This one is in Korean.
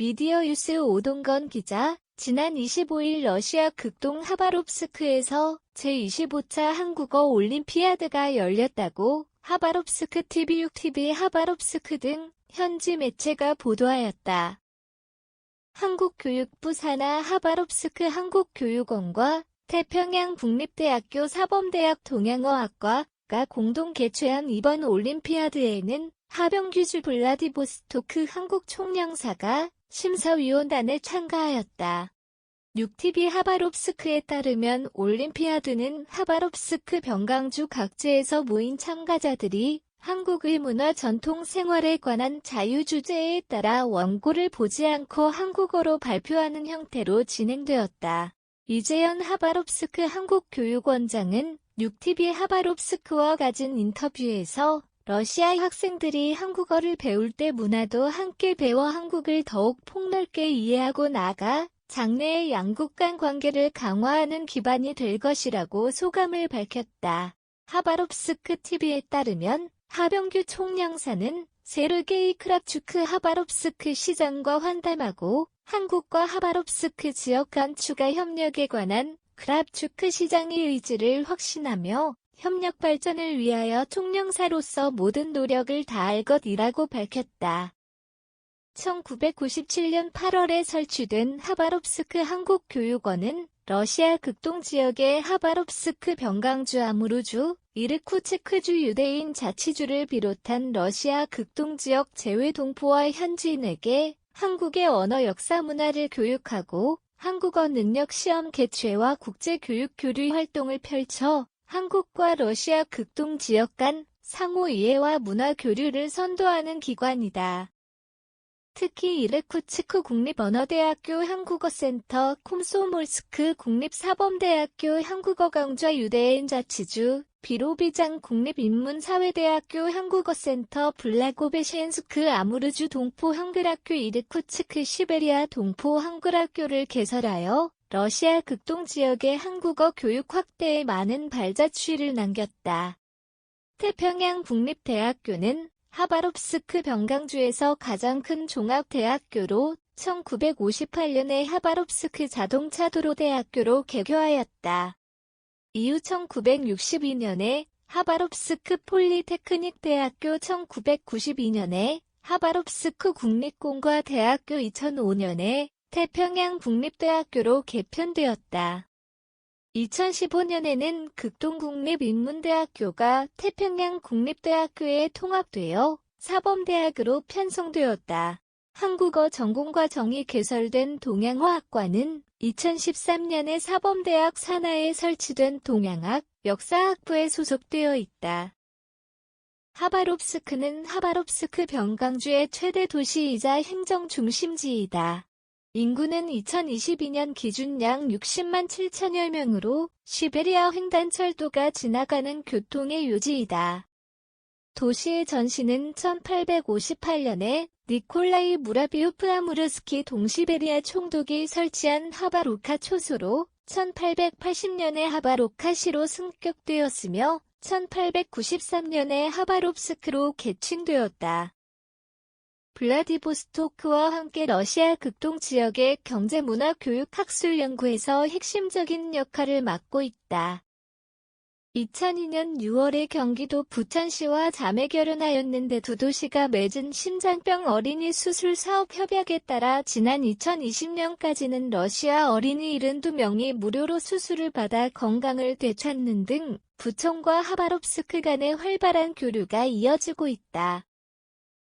미디어 유스 오동건 기자, 지난 25일 러시아 극동 하바롭스크에서 제25차 한국어 올림피아드가 열렸다고 하바롭스크 TV 6TV 하바롭스크 등 현지 매체가 보도하였다. 한국교육부 산하 하바롭스크 한국교육원과 태평양 국립대학교 사범대학 동양어학과가 공동 개최한 이번 올림피아드에는 하병규주 블라디보스토크 한국 총영사가 심사위원단에 참가하였다. 6TV 하바롭스크에 따르면 올림피아드는 하바롭스크 병강주 각지에서 모인 참가자들이 한국의 문화 전통 생활에 관한 자유 주제에 따라 원고를 보지 않고 한국어로 발표하는 형태로 진행되었다. 이재현 하바롭스크 한국교육원장은 6TV 하바롭스크와 가진 인터뷰에서 러시아 학생들이 한국어를 배울 때 문화도 함께 배워 한국을 더욱 폭넓게 이해하고 나아가 장래의 양국 간 관계를 강화하는 기반이 될 것이라고 소감을 밝혔다. 하바롭스크 TV에 따르면 하병규 총영사는 세르게이 크랍추크 하바롭스크 시장과 환담하고 한국과 하바롭스크 지역 간 추가 협력에 관한 크랍추크 시장의 의지를 확신하며 협력 발전을 위하여 총영사로서 모든 노력을 다할 것이라고 밝혔다. 1997년 8월에 설치된 하바롭스크 한국교육원은 러시아 극동 지역의 하바롭스크 병강주 아무르주, 이르쿠츠크주 유대인 자치주를 비롯한 러시아 극동 지역 제외 동포와 현지인에게 한국의 언어 역사 문화를 교육하고 한국어 능력 시험 개최와 국제 교육 교류 활동을 펼쳐 한국과 러시아 극동 지역 간 상호 이해와 문화 교류를 선도하는 기관이다. 특히 이르쿠츠크 국립언어대학교 한국어센터 콤소몰스크 국립사범대학교 한국어 강좌 유대인 자치주 비로비장 국립인문사회대학교 한국어센터 블라고베시엔스크 아무르주 동포 한글학교 이르쿠츠크 시베리아 동포 한글학교를 개설하여 러시아 극동 지역의 한국어 교육 확대에 많은 발자취를 남겼다. 태평양 국립대학교는 하바롭스크 병강주에서 가장 큰 종합대학교로 1958년에 하바롭스크 자동차도로대학교로 개교하였다. 이후 1962년에 하바롭스크 폴리테크닉 대학교 1992년에 하바롭스크 국립공과대학교 2005년에 태평양 국립대학교로 개편되었다. 2015년에는 극동국립인문대학교가 태평양 국립대학교에 통합되어 사범대학으로 편성되었다. 한국어 전공과정이 개설된 동양화학과는 2013년에 사범대학 산하에 설치된 동양학 역사학부에 소속되어 있다. 하바롭스크는 하바롭스크 병강주의 최대 도시이자 행정 중심지이다. 인구는 2022년 기준 약 60만 7천여 명으로 시베리아 횡단철도가 지나가는 교통의 요지이다. 도시의 전시는 1858년에 니콜라이 무라비우프 아무르스키 동시베리아 총독이 설치한 하바로카 초소로 1880년에 하바로카시로 승격되었으며 1893년에 하바롭스크로 개칭되었다. 블라디보스토크와 함께 러시아 극동 지역의 경제문화 교육 학술 연구에서 핵심적인 역할을 맡고 있다. 2002년 6월에 경기도 부천시와 자매 결혼하였는데 두 도시가 맺은 심장병 어린이 수술 사업 협약에 따라 지난 2020년까지는 러시아 어린이 72명이 무료로 수술을 받아 건강을 되찾는 등 부천과 하바롭스크 간의 활발한 교류가 이어지고 있다.